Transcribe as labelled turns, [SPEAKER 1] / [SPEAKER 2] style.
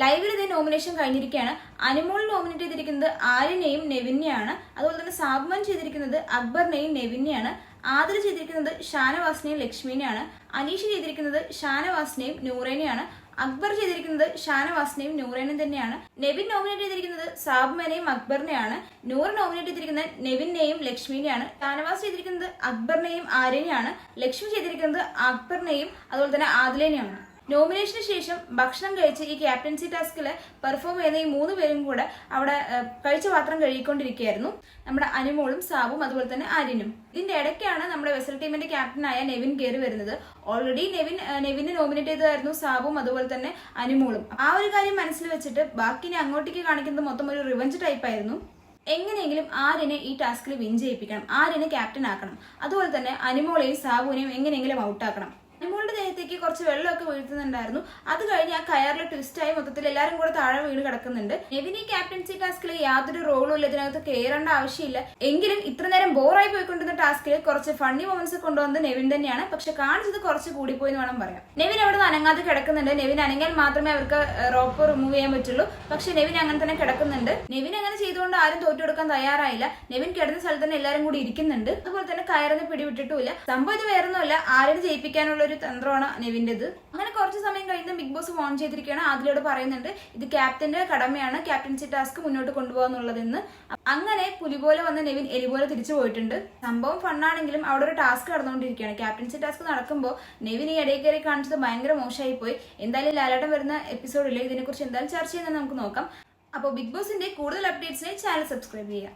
[SPEAKER 1] ലൈവിൽ ഇതേ നോമിനേഷൻ കഴിഞ്ഞിരിക്കുകയാണ്. അനുമോൾ നോമിനേറ്റ് ചെയ്തിരിക്കുന്നത് ആര്യനെയും നെവിനെയാണ്. അതുപോലെ തന്നെ സാഗ്മൻ ചെയ്തിരിക്കുന്നത് അക്ബറിനെയും നെവിനെയാണ്. ആതിര ചെയ്തിരിക്കുന്നത് ഷാനവാസിനെയും ലക്ഷ്മിനെയാണ്. അനീഷ് ചെയ്തിരിക്കുന്നത് ഷാനവാസിനെയും നൂറേനെയാണ്. അക്ബർ ചെയ്തിരിക്കുന്നത് ഷാനവാസിനെയും നൂറേനും തന്നെയാണ്. നെവിൻ നോമിനേറ്റ് ചെയ്തിരിക്കുന്നത് സാബ്മനെയും അക്ബറിനെയാണ്. നൂർ നോമിനേറ്റ് ചെയ്തിരിക്കുന്നത് നെവിനെയും ലക്ഷ്മിനെയാണ്. ഷാനവാസ് ചെയ്തിരിക്കുന്നത് അക്ബറിനെയും ആര്യനെയാണ്. ലക്ഷ്മി ചെയ്തിരിക്കുന്നത് അക്ബറിനെയും അതുപോലെ തന്നെ ആദിലേനെയാണ്. നോമിനേഷന് ശേഷം ഭക്ഷണം കഴിച്ച് ഈ ക്യാപ്റ്റൻസി ടാസ്കിൽ പെർഫോം ചെയ്യുന്ന ഈ മൂന്ന് പേരും കൂടെ അവിടെ കഴിച്ച പാത്രം കഴുകിക്കൊണ്ടിരിക്കുകയായിരുന്നു. നമ്മുടെ അനുമോളും സാബും അതുപോലെ തന്നെ ആര്യനും. ഇതിന്റെ ഇടയ്ക്കാണ് നമ്മുടെ വെസൽ ടീമിന്റെ ക്യാപ്റ്റനായ നെവിൻ കയറി വരുന്നത്. ഓൾറെഡി നെവിൻ നെവിനെ നോമിനേറ്റ് ചെയ്തതായിരുന്നു സാബും അതുപോലെ തന്നെ അനുമോളും. ആ ഒരു കാര്യം മനസ്സിൽ വെച്ചിട്ട് ബാക്കിനെ അങ്ങോട്ടേക്ക് കാണിക്കുന്നത് മൊത്തം ഒരു റിവഞ്ച് ടൈപ്പ് ആയിരുന്നു. എങ്ങനെയെങ്കിലും ആര്യനെ ഈ ടാസ്കിൽ വിൻ ചെയ്യിപ്പിക്കണം ആര്യനെ ക്യാപ്റ്റൻ ആക്കണം. അതുപോലെ തന്നെ അനുമോളെയും സാബുവിനെയും എങ്ങനെയെങ്കിലും ഔട്ടാക്കണം അനുമോളുടെ കുറച്ച് വെള്ളമൊക്കെ വീഴ്ത്തുന്നുണ്ടായിരുന്നു. അത് കഴിഞ്ഞ് ആ കയറിൽ ട്വിസ്റ്റായി മൊത്തത്തിൽ എല്ലാവരും കൂടെ താഴെ വീണ് കിടക്കുന്നുണ്ട്. നെവിൻ ഈ ക്യാപ്റ്റൻസി ടാസ്കിൽ യാതൊരു റോളും ഇല്ല. ഇതിനകത്ത് കയറേണ്ട ആവശ്യമില്ല. എങ്കിലും ഇത്ര നേരം ബോറായി പോയിക്കൊണ്ടിരുന്ന ടാസ്കിൽ കുറച്ച് ഫണ്ണി മൊമെന്റ്സ് കൊണ്ടുവന്നത് നെവിൻ തന്നെയാണ്. പക്ഷെ കാണിച്ചത് കുറച്ച് കൂടിപ്പോയി എന്ന് വേണം പറയാം നെവിൻ അവിടെ നിന്ന് അനങ്ങാതെ കിടക്കുന്നുണ്ട്. നെവിൻ അനങ്ങിയാൽ മാത്രമേ അവർക്ക് റോപ്പ് റിമൂവ് ചെയ്യാൻ പറ്റുള്ളൂ. പക്ഷെ നെവിൻ അങ്ങനെ തന്നെ കിടക്കുന്നുണ്ട്. നെവിൻ അങ്ങനെ ചെയ്തുകൊണ്ട് ആരും തോറ്റു കൊടുക്കാൻ തയ്യാറായില്ല. നെവിൻ കിടന്ന സ്ഥലത്ത് തന്നെ എല്ലാവരും കൂടി ഇരിക്കുന്നുണ്ട്. അതുപോലെ തന്നെ കയറിന് പിടിവിട്ടിട്ടുമില്ല. സംഭവം ഇത് വേറൊന്നുമല്ല. ആരും ജയിപ്പിക്കാനുള്ള ഒരു തന്ത്രമാണ് നെവിന്റെത് അങ്ങനെ കുറച്ച് സമയം കഴിഞ്ഞ് ബിഗ് ബോസ് ഫോൺ ചെയ്തിരിക്കുകയാണ്. അതിലൂടെ പറയുന്നുണ്ട് ഇത് ക്യാപ്റ്റന്റെ കടമയാണ്. ക്യാപ്റ്റൻസി ടാസ്ക് മുന്നോട്ട് കൊണ്ടുപോകാന്നുള്ളതെന്ന്. അങ്ങനെ പുലി പോലെ വന്ന നെവിൻ എലി പോലെ തിരിച്ചു പോയിട്ടുണ്ട്. സംഭവം ഫണ്ണാണെങ്കിലും അവിടെ ഒരു ടാസ്ക് നടന്നുകൊണ്ടിരിക്കുകയാണ്. ക്യാപ്റ്റൻസി ടാസ്ക് നടക്കുമ്പോൾ നെവിൻ ഈ ഇടയിൽ കയറി കാണിച്ചത് ഭയങ്കര മോശമായി പോയി. എന്തായാലും ലാലാട്ടം വരുന്ന എപ്പിസോഡിൽ ഇതിനെക്കുറിച്ച് എന്തായാലും ചർച്ച ചെയ്യുന്നത് നമുക്ക് നോക്കാം. അപ്പോൾ ബിഗ് ബോസിന്റെ കൂടുതൽ അപ്ഡേറ്റ്സിനെ ചാനൽ സബ്സ്ക്രൈബ് ചെയ്യുക.